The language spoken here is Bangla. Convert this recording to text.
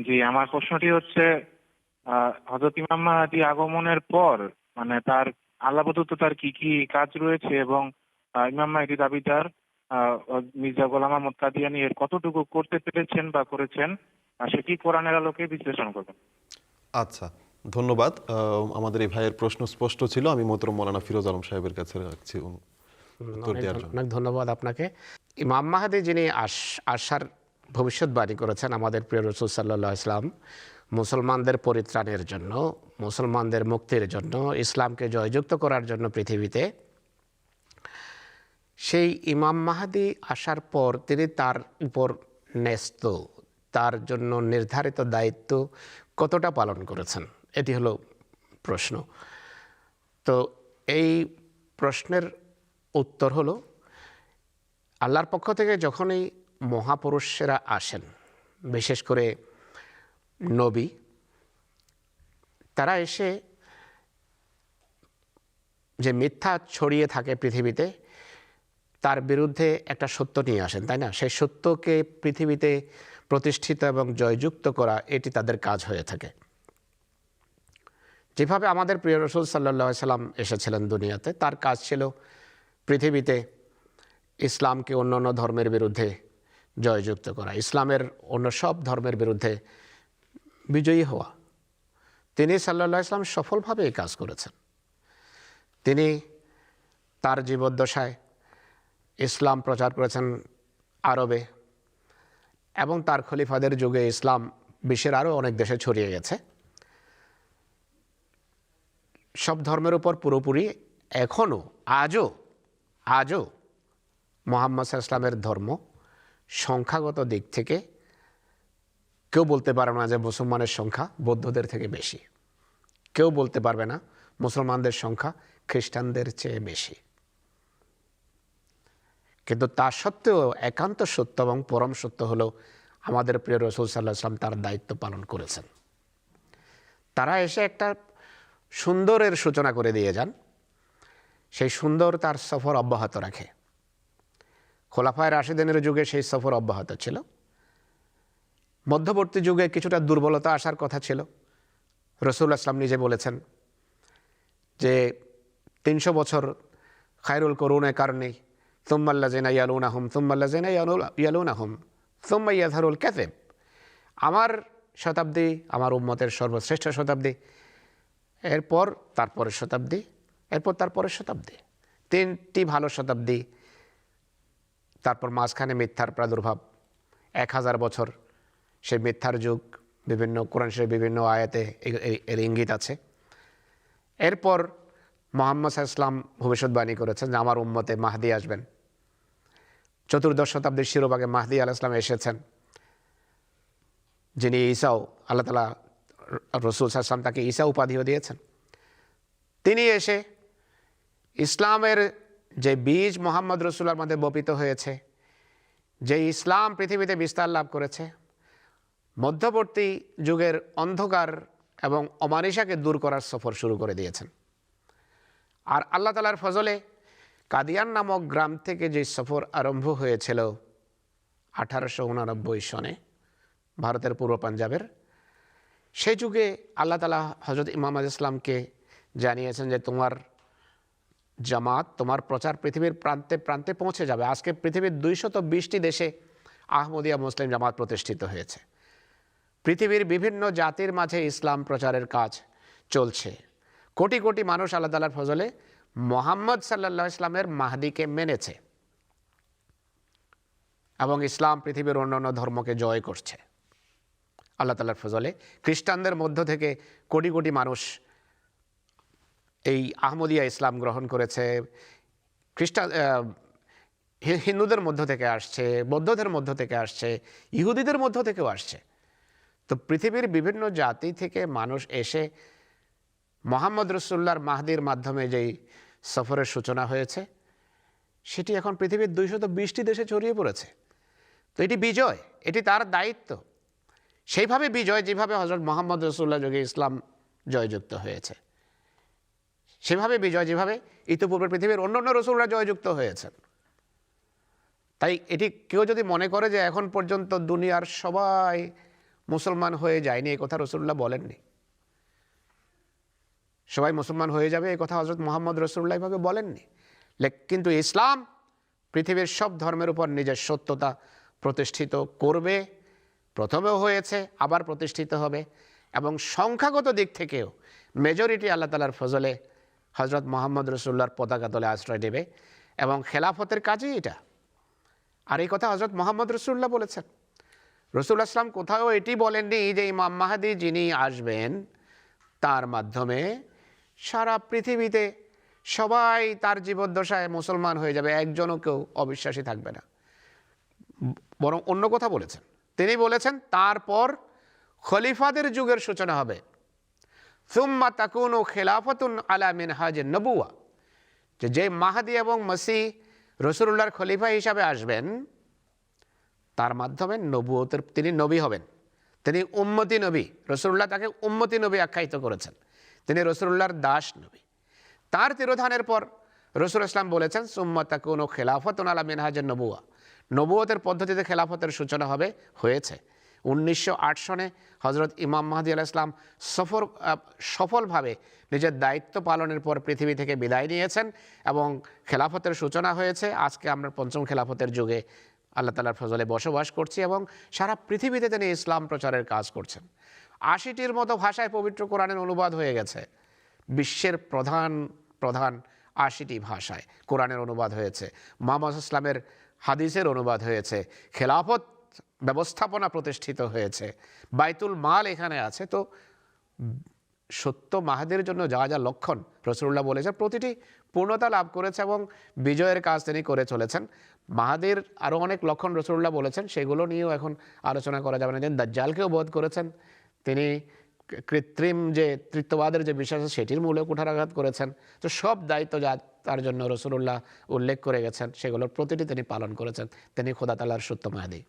জি আমার প্রশ্নটি হচ্ছে হজরত ইমাম মাহাদি আগমনের পর মানে তার আল্লাহ প্রদত্ত তার কি কি কাজ রয়েছে এবং আহ, ইমাম মাহাদি দাবিদার আহ, মির্জা গোলাম আহমদ কাদিয়ানি এর কতটুকু করতে পেরেছেন বা করেছেন আর সেটি কোরআনের আলোকে বিশ্লেষণ করবেন। আচ্ছা ধন্যবাদ। আহ, আমাদের এই ভাইয়ের প্রশ্ন স্পষ্ট ছিল আমি মোহতরম মৌলানা ফিরোজ আলম সাহেবের কাছে রাখছি উত্তর অনেক দেওয়ার জন্য। অনেক ধন্যবাদ আপনাকে। ইমাম মাহাদি যিনি আস আশার ভবিষ্যৎবাণী করেছেন আমাদের প্রিয় রসুল ইসলাম মুসলমানদের পরিত্রাণের জন্য, মুসলমানদের মুক্তির জন্য, ইসলামকে জয়যুক্ত করার জন্য পৃথিবীতে। সেই ইমাম মাহাদি আসার পর তিনি তার উপর ন্যস্ত, তার জন্য নির্ধারিত দায়িত্ব কতটা পালন করেছেন? এটি হলো প্রশ্ন। তো এই প্রশ্নের উত্তর হলো, আল্লাহর পক্ষ থেকে যখনই মহাপুরুষেরা আসেন, বিশেষ করে নবী। তারা এসে যে মিথ্যা ছড়িয়ে থাকে পৃথিবীতে, তার বিরুদ্ধে একটা সত্য নিয়ে আসেন, তাই না? সেই সত্যকে পৃথিবীতে প্রতিষ্ঠিত এবং জয়যুক্ত করা, এটি তাদের কাজ হয়ে থাকে। যেভাবে আমাদের প্রিয় রসুল সাল্লা সাল্লাম এসেছিলেন দুনিয়াতে, তার কাজ ছিল পৃথিবীতে ইসলামকে অন্য অন্য ধর্মের বিরুদ্ধে জয়যুক্ত করা। ইসলামের অন্য সব ধর্মের বিরুদ্ধে বিজয়ী হওয়া। তিনি সাল্লা ইসলাম সফলভাবে এই কাজ করেছেন। তিনি তার জীবদ্দশায় ইসলাম প্রচার করেছেন আরবে এবং তার খলিফাদের যুগে ইসলাম বিশ্বের আরও অনেক দেশে ছড়িয়ে গেছে। সব ধর্মের উপর পুরোপুরি এখনও, আজও আজও মোহাম্মদ ইসলামের ধর্ম সংখ্যাগত দিক থেকে কেউ বলতে পারে না যে মুসলমানের সংখ্যা বৌদ্ধদের থেকে বেশি। কেউ বলতে পারবে না মুসলমানদের সংখ্যা খ্রিস্টানদের চেয়ে বেশি। কিন্তু তা সত্ত্বেও একান্ত সত্য এবং পরম সত্য হলো আমাদের প্রিয় রসুল সাল্লাহ আসলাম তার দায়িত্ব পালন করেছেন। তারা এসে একটা সুন্দরের সূচনা করে দিয়ে যান। সেই সুন্দর তার সফর অব্যাহত রাখে। খোলাফায় রাশিদিনের যুগে সেই সফর অব্যাহত ছিল। মধ্যবর্তী যুগে কিছুটা দুর্বলতা আসার কথা ছিল। রসুল আসলাম নিজে বলেছেন যে, তিনশো বছর খায়রুল করুণের কারণে তুম্মাল্লা জেনা ইয়ালুন আহম তুম্মাল্লা জেনা ইয়ালুন আহম তুম্মা ইয়াধারুল ক্যাথেব আমার শতাব্দী, আমার উম্মতের সর্বশ্রেষ্ঠ শতাব্দী, এরপর তারপরের শতাব্দী, এরপর তারপরের শতাব্দী। তিনটি ভালো শতাব্দী তারপর মাঝখানে মিথ্যার প্রাদুর্ভাব। এক হাজার বছর সেই মিথ্যার যুগ, বিভিন্ন কোরআন শরীফ বিভিন্ন আয়াতে এর ইঙ্গিত আছে। এরপর মোহাম্মদ ইসলাম ভবিষ্যৎবাণী করেছেন যে, আমার উম্মতে মাহদি আসবেন। চতুর্দশ শতাব্দীর শিরোভাগে মাহদি আল ইসলাম এসেছেন, যিনি ঈসাও, আল্লাহ তালা রসুল সাল্লাম তাকে ঈসা উপাধিও দিয়েছেন। তিনি এসে ইসলামের যে বীজ মোহাম্মদ রসুলার মধ্যে বপিত হয়েছে, যে ইসলাম পৃথিবীতে বিস্তার লাভ করেছে, মধ্যবর্তী যুগের অন্ধকার এবং অমানিসাকে দূর করার সফর শুরু করে দিয়েছেন। আর আল্লাহ তালার ফজলে কাদিয়ান নামক গ্রাম থেকে যে সফর আরম্ভ হয়েছিল আঠারোশো উনানব্বই সনে ভারতের পূর্ব পাঞ্জাবের, সেই যুগে আল্লাহ তালা হজরত ইমাম আজ ইসলামকে জানিয়েছেন যে তোমার জামাত তোমার প্রচার পৃথিবীর প্রান্তে প্রান্তে পৌঁছে যাবে। আজকে পৃথিবীর দুইশত বিশটি দেশে আহমদিয়া মুসলিম জামাত প্রতিষ্ঠিত হয়েছে। পৃথিবীর বিভিন্ন জাতির মাঝে ইসলাম প্রচারের কাজ চলছে। কোটি কোটি মানুষ আল্লাহ তালার ফজলে মোহাম্মদ সাল্লাহ ইসলামের মাহাদিকে মেনেছে এবং ইসলাম পৃথিবীর অন্যান্য ধর্মকে জয় করছে। আল্লাহ তালার ফজলে খ্রিস্টানদের মধ্য থেকে কোটি কোটি মানুষ এই আহমদিয়া ইসলাম গ্রহণ করেছে খ্রিস্টান হিন্দুদের মধ্য থেকে আসছে, বৌদ্ধদের মধ্য থেকে আসছে, ইহুদিদের মধ্য থেকেও আসছে। তো পৃথিবীর বিভিন্ন জাতি থেকে মানুষ এসে মোহাম্মদ রসুল্লাহর মাহদির মাধ্যমে যেই সফরের সূচনা হয়েছে, সেটি এখন পৃথিবীর দুইশত বিশটি দেশে ছড়িয়ে পড়েছে। তো এটি বিজয়, এটি তার দায়িত্ব। সেইভাবে বিজয় যেভাবে হজরত মোহাম্মদ রসুল্লাহ যোগে ইসলাম জয়যুক্ত হয়েছে। সেভাবে বিজয়, যেভাবে ইতিপূর্বে পৃথিবীর অন্য অন্য রসুলরা জয়যুক্ত হয়েছেন। তাই এটি কেউ যদি মনে করে যে এখন পর্যন্ত দুনিয়ার সবাই মুসলমান হয়ে যায়নি, এ কথা রসুল্লাহ বলেননি। সবাই মুসলমান হয়ে যাবে, এ কথা হজরত মোহাম্মদ রসুল্লাহ এভাবে বলেননি। কিন্তু ইসলাম পৃথিবীর সব ধর্মের উপর নিজের সত্যতা প্রতিষ্ঠিত করবে, প্রথমেও হয়েছে, আবার প্রতিষ্ঠিত হবে। এবং সংখ্যাগত দিক থেকেও মেজরিটি আল্লাহ তালার ফজলে হজরত মোহাম্মদ রসুল্লাহর পতাকা তলে আশ্রয় দেবে এবং খেলাফতের কাজই এটা। আর এই কথা হজরত মোহাম্মদ রসুল্লাহ বলেছেন। রসুল্লাহ আসলাম কোথাও এটি বলেননি যে ইমাম মাহাদি যিনি আসবেন, তার মাধ্যমে সারা পৃথিবীতে সবাই তার জীবদ্দশায় মুসলমান হয়ে যাবে, একজনও কেউ অবিশ্বাসী থাকবে না। বরং অন্য কথা বলেছেন। তিনি বলেছেন, তারপর খলিফাদের যুগের সূচনা হবে। সুম্মা তাকুন ও খেলাফতুন আলা মিনহাজ নবুয়া যে যে মাহাদি এবং মসি রসুল্লাহর খলিফা হিসাবে আসবেন, তার মাধ্যমে নবুয়তের তিনি নবী হবেন। তিনি উম্মতি নবী। রসুল্লাহ তাকে উম্মতি নবী আখ্যায়িত করেছেন। তিনি রসুল্লাহর দাস নবী। তার তিরোধানের পর রসুল ইসলাম বলেছেন সুম্মতা কোনো খেলাফত আলা মিনহাজের নবুয়া নবুয়তের পদ্ধতিতে খেলাফতের সূচনা হবে, হয়েছে। উনিশশো আট সনে হজরত ইমাম মাহাদি আলাহ ইসলাম সফর সফলভাবে নিজের দায়িত্ব পালনের পর পৃথিবী থেকে বিদায় নিয়েছেন এবং খেলাফতের সূচনা হয়েছে। আজকে আমরা পঞ্চম খেলাফতের যুগে আল্লাহ তালার ফজলে বসবাস করছি এবং সারা পৃথিবীতে তিনি ইসলাম প্রচারের কাজ করছেন। আশিটির মতো ভাষায় পবিত্র কোরআনের অনুবাদ হয়ে গেছে। বিশ্বের প্রধান প্রধান আশিটি ভাষায় কোরআনের অনুবাদ হয়েছে। মোহাম্মদ ইসলামের হাদিসের অনুবাদ হয়েছে। খেলাফত ব্যবস্থাপনা প্রতিষ্ঠিত হয়েছে। বাইতুল মাল এখানে আছে। তো সত্য মাহাদের জন্য যা যা লক্ষণ রসুল্লাহ বলেছেন, প্রতিটি পূর্ণতা লাভ করেছে এবং বিজয়ের কাজ তিনি করে চলেছেন। মাহাদের আরও অনেক লক্ষণ রসুল্লাহ বলেছেন, সেগুলো নিয়েও এখন আলোচনা করা যাবে না। যে দাজ্জালকেও বোধ করেছেন, তিনি কৃত্রিম যে তৃত্ববাদের যে বিশ্বাস সেটির মূলে কুঠারাঘাত করেছেন। তো সব দায়িত্ব যা তার জন্য রসুল্লাহ উল্লেখ করে গেছেন, সেগুলোর প্রতিটি তিনি পালন করেছেন। তিনি খোদা তালার সত্য মাহাদি।